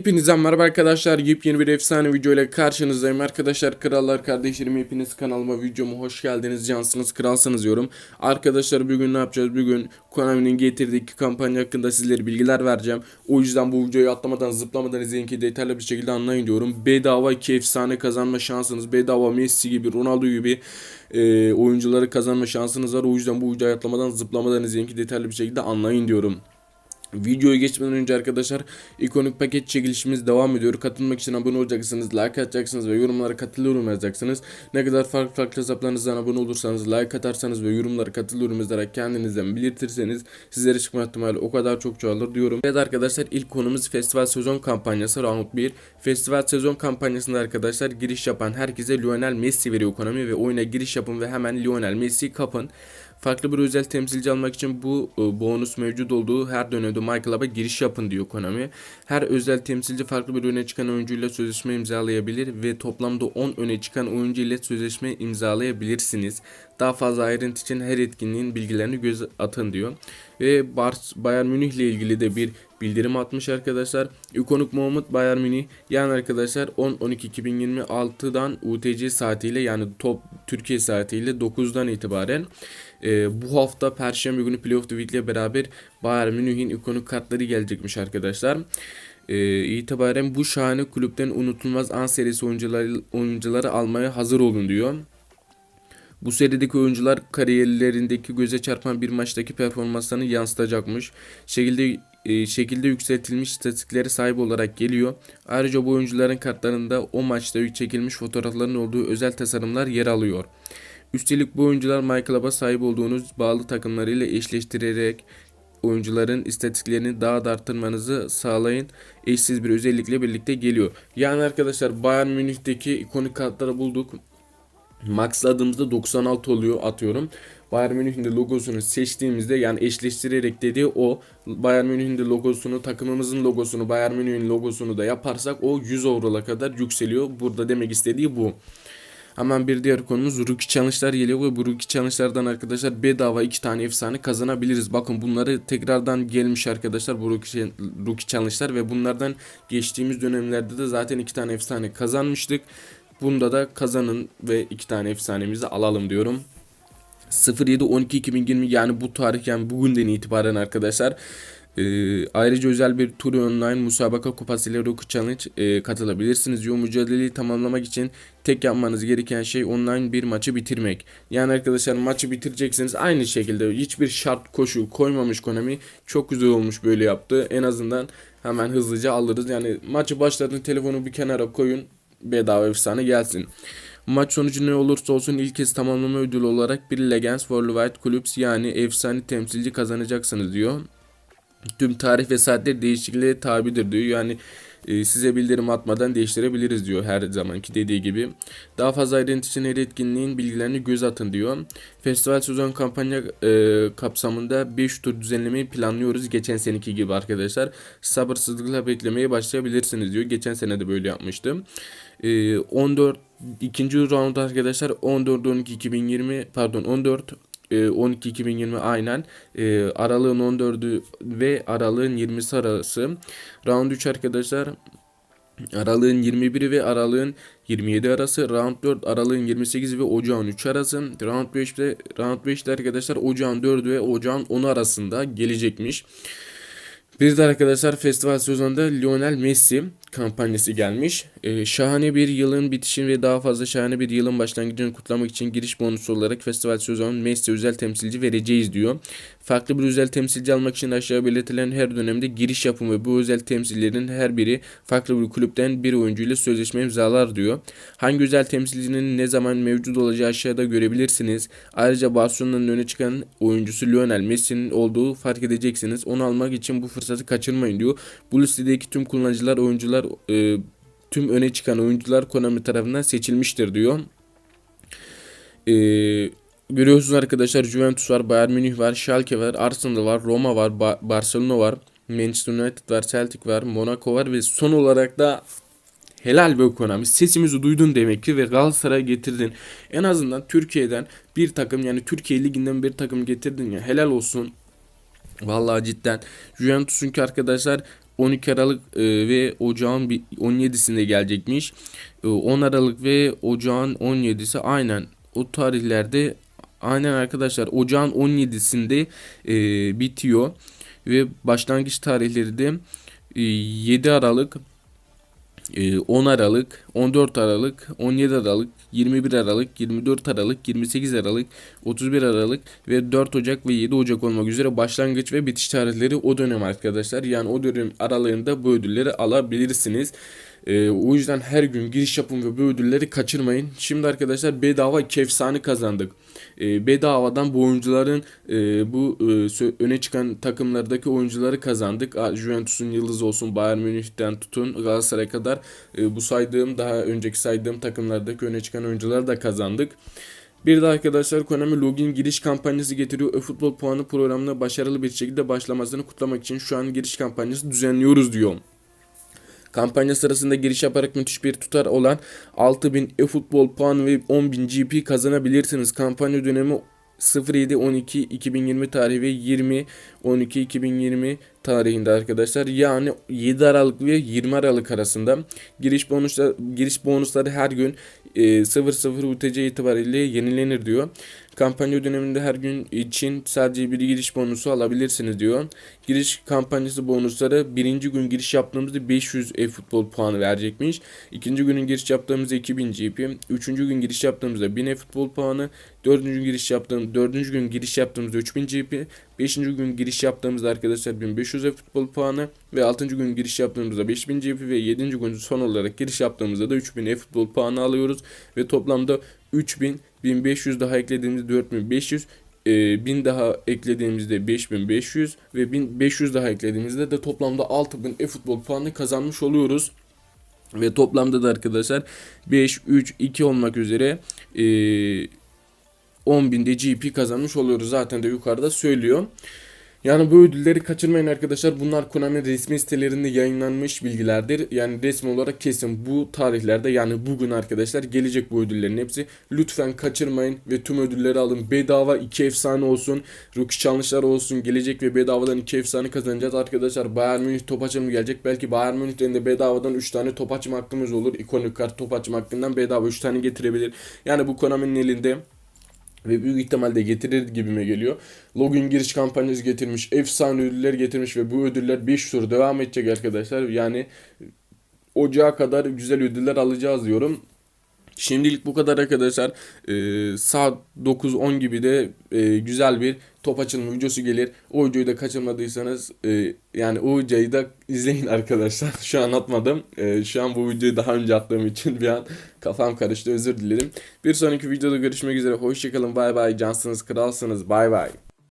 Hepinize merhaba arkadaşlar. Yepyeni bir efsane video ile karşınızdayım. Arkadaşlar krallar kardeşlerim hepiniz kanalıma videoma hoş geldiniz. Cansınız kralsınız diyorum. Arkadaşlar bugün ne yapacağız? Bugün Konami'nin getirdiği kampanya hakkında sizlere bilgiler vereceğim. O yüzden bu videoyu atlamadan zıplamadan izleyin ki detaylı bir şekilde anlayın diyorum. Bedava iki efsane kazanma şansınız. Bedava Messi gibi Ronaldo gibi e, oyuncuları kazanma şansınız var. O yüzden bu videoyu atlamadan zıplamadan izleyin ki detaylı bir şekilde anlayın diyorum. Videoya geçmeden önce arkadaşlar ikonik paket çekilişimiz devam ediyor. Katılmak için abone olacaksınız, like atacaksınız ve yorumlara katılıyorum yazacaksınız. Ne kadar farklı farklı hesaplarınızdan abone olursanız, like atarsanız ve yorumlara katılıyorum yazarak kendinizden belirtirseniz sizlere çıkma ihtimali o kadar çok çoğalır diyorum. Evet arkadaşlar ilk konumuz festival sezon kampanyası round 1. Festival sezon kampanyasında arkadaşlar giriş yapan herkese Lionel Messi veriyor ekonomi ve oyuna giriş yapın ve hemen Lionel Messi kapın. Farklı bir özel temsilci almak için bu e, bonus mevcut olduğu her dönemde My giriş yapın diyor Konami. Her özel temsilci farklı bir öne çıkan oyuncuyla sözleşme imzalayabilir ve toplamda 10 öne çıkan oyuncu ile sözleşme imzalayabilirsiniz. Daha fazla ayrıntı için her etkinliğin bilgilerini göz atın diyor. Ve Bayern Münih ile ilgili de bir bildirim atmış arkadaşlar. İkonik Muhammed Bayern Münih yani arkadaşlar 10-12-2026'dan UTC saatiyle yani top Türkiye saatiyle 9'dan itibaren e, bu hafta Perşembe günü Playoff the Week ile beraber Bayern Münih'in ikonik kartları gelecekmiş arkadaşlar. E, itibaren bu şahane kulüpten unutulmaz an serisi oyuncuları, oyuncuları almaya hazır olun diyor. Bu serideki oyuncular kariyerlerindeki göze çarpan bir maçtaki performanslarını yansıtacakmış. Şekilde e, şekilde yükseltilmiş istatistiklere sahip olarak geliyor. Ayrıca bu oyuncuların kartlarında o maçta çekilmiş fotoğrafların olduğu özel tasarımlar yer alıyor. Üstelik bu oyuncular MyClub'a sahip olduğunuz bağlı takımlarıyla eşleştirerek oyuncuların istatistiklerini daha da arttırmanızı sağlayın. Eşsiz bir özellikle birlikte geliyor. Yani arkadaşlar Bayern Münih'teki ikonik kartları bulduk. Maxladığımızda 96 oluyor atıyorum. Bayern Münih'in de logosunu seçtiğimizde yani eşleştirerek dediği o Bayern Münih'in de logosunu takımımızın logosunu Bayern Münih'in logosunu da yaparsak o 100 euro'la kadar yükseliyor. Burada demek istediği bu. Hemen bir diğer konumuz Rookie Challenge'lar geliyor ve bu Rookie Challenge'lardan arkadaşlar bedava iki tane efsane kazanabiliriz. Bakın bunları tekrardan gelmiş arkadaşlar bu Rookie, Rookie ve bunlardan geçtiğimiz dönemlerde de zaten iki tane efsane kazanmıştık. Bunda da kazanın ve iki tane efsanemizi alalım diyorum. 07-12-2020 yani bu tarih yani bugünden itibaren arkadaşlar ee, ayrıca özel bir tur online musabaka kupası ile Rocket Challenge e, katılabilirsiniz. Yo mücadeleyi tamamlamak için tek yapmanız gereken şey online bir maçı bitirmek. Yani arkadaşlar maçı bitireceksiniz aynı şekilde hiçbir şart koşu koymamış Konami. Çok güzel olmuş böyle yaptı. En azından hemen hızlıca alırız. Yani maçı başladın telefonu bir kenara koyun bedava efsane gelsin. Maç sonucu ne olursa olsun ilk kez tamamlama ödülü olarak bir Legends White Clubs yani efsane temsilci kazanacaksınız diyor. Tüm tarih ve saatler değişikliğe tabidir diyor. Yani size bildirim atmadan değiştirebiliriz diyor her zamanki dediği gibi. Daha fazla ayrıntı için her etkinliğin bilgilerini göz atın diyor. Festival sezon kampanya e, kapsamında 5 tur düzenlemeyi planlıyoruz. Geçen seneki gibi arkadaşlar. Sabırsızlıkla beklemeye başlayabilirsiniz diyor. Geçen sene de böyle yapmıştım. E, 14 ikinci round arkadaşlar 14 12 2020 pardon 14 12 2020 aynen e, aralığın 14'ü ve aralığın 20'si arası round 3 arkadaşlar Aralığın 21'i ve aralığın 27 arası. Round 4 aralığın 28 ve ocağın 3 arası. Round 5'te round 5'te arkadaşlar ocağın 4 ve ocağın 10 arasında gelecekmiş. Bir de arkadaşlar festival sezonunda Lionel Messi kampanyası gelmiş. Ee, şahane bir yılın bitişini ve daha fazla şahane bir yılın başlangıcını kutlamak için giriş bonusu olarak festival sezonu Messi özel temsilci vereceğiz diyor. Farklı bir özel temsilci almak için aşağı belirtilen her dönemde giriş yapın ve bu özel temsilcilerin her biri farklı bir kulüpten bir oyuncuyla sözleşme imzalar diyor. Hangi özel temsilcinin ne zaman mevcut olacağı aşağıda görebilirsiniz. Ayrıca Barcelona'nın öne çıkan oyuncusu Lionel Messi'nin olduğu fark edeceksiniz. Onu almak için bu fırsatı kaçırmayın diyor. Bu listedeki tüm kullanıcılar, oyuncular, e, tüm öne çıkan oyuncular Konami tarafından seçilmiştir diyor. E, görüyorsunuz arkadaşlar Juventus var, Bayern Münih var, Schalke var, Arsenal var, Roma var, ba- Barcelona var, Manchester United var, Celtic var, Monaco var ve son olarak da helal be Konami sesimizi duydun demek ki ve Galatasaray'a getirdin. En azından Türkiye'den bir takım yani Türkiye Ligi'nden bir takım getirdin ya helal olsun. Vallahi cidden Juventus'un ki arkadaşlar 12 Aralık e, ve Ocağın bir- 17'sinde gelecekmiş. E, 10 Aralık ve Ocağın 17'si aynen o tarihlerde aynen arkadaşlar Ocağın 17'sinde e, bitiyor ve başlangıç tarihleri de e, 7 Aralık e, 10 Aralık, 14 Aralık, 17 Aralık, 21 Aralık, 24 Aralık, 28 Aralık, 31 Aralık ve 4 Ocak ve 7 Ocak olmak üzere başlangıç ve bitiş tarihleri o dönem arkadaşlar. Yani o dönem aralığında bu ödülleri alabilirsiniz. E, o yüzden her gün giriş yapın ve bu ödülleri kaçırmayın. Şimdi arkadaşlar bedava kefsane kazandık. E, bedavadan bu oyuncuların e, bu e, öne çıkan takımlardaki oyuncuları kazandık. Juventus'un yıldızı olsun Bayern Münih'ten tutun Galatasaray'a kadar e, bu saydığım daha önceki saydığım takımlardaki öne çıkan oyuncuları da kazandık. Bir de arkadaşlar Konami login giriş kampanyası getiriyor. E-futbol puanı programına başarılı bir şekilde başlamasını kutlamak için şu an giriş kampanyası düzenliyoruz diyor. Kampanya sırasında giriş yaparak müthiş bir tutar olan 6000 e-futbol puan ve 10000 GP kazanabilirsiniz. Kampanya dönemi 07-12-2020 tarihi ve 20-12-2020 tarihinde arkadaşlar. Yani 7 Aralık ve 20 Aralık arasında giriş bonusları, giriş bonusları her gün 00 UTC itibariyle yenilenir diyor. Kampanya döneminde her gün için sadece bir giriş bonusu alabilirsiniz diyor. Giriş kampanyası bonusları birinci gün giriş yaptığımızda 500 e-futbol puanı verecekmiş. İkinci günün giriş yaptığımızda 2000 GP. Üçüncü gün giriş yaptığımızda 1000 e-futbol puanı. Dördüncü giriş yaptığım, dördüncü gün giriş yaptığımızda 3000 GP. Beşinci gün giriş yaptığımızda arkadaşlar 1500 e-futbol puanı. Ve altıncı gün giriş yaptığımızda 5000 GP ve yedinci gün son olarak giriş yaptığımızda da 3000 e-futbol puanı alıyoruz. Ve toplamda 3000 1500 daha eklediğimizde 4500 e, 1000 daha eklediğimizde 5500 ve 1500 daha eklediğimizde de toplamda 6000 e-futbol puanı kazanmış oluyoruz. Ve toplamda da arkadaşlar 5, 3, 2 olmak üzere e, 10.000 de GP kazanmış oluyoruz. Zaten de yukarıda söylüyor. Yani bu ödülleri kaçırmayın arkadaşlar. Bunlar Konami resmi sitelerinde yayınlanmış bilgilerdir. Yani resmi olarak kesin bu tarihlerde yani bugün arkadaşlar gelecek bu ödüllerin hepsi. Lütfen kaçırmayın ve tüm ödülleri alın. Bedava 2 efsane olsun. Rookie challenge'lar olsun. Gelecek ve bedavadan 2 efsane kazanacağız arkadaşlar. Bayern Münih top açımı gelecek. Belki Bayern Münih'ten de bedavadan 3 tane top açma hakkımız olur. İkonik kart top açma hakkından bedava 3 tane getirebilir. Yani bu Konami'nin elinde ve büyük ihtimalle getirir gibime geliyor. Login giriş kampanyası getirmiş, efsane ödüller getirmiş ve bu ödüller 5 tur devam edecek arkadaşlar. Yani ocağa kadar güzel ödüller alacağız diyorum. Şimdilik bu kadar arkadaşlar. Ee, saat 9-10 gibi de e, güzel bir top açılma videosu gelir. O videoyu da kaçırmadıysanız e, yani o videoyu da izleyin arkadaşlar. Şu an atmadım. E, şu an bu videoyu daha önce attığım için bir an kafam karıştı özür dilerim. Bir sonraki videoda görüşmek üzere. Hoşçakalın. Bay bay. Cansınız kralsınız. Bay bay.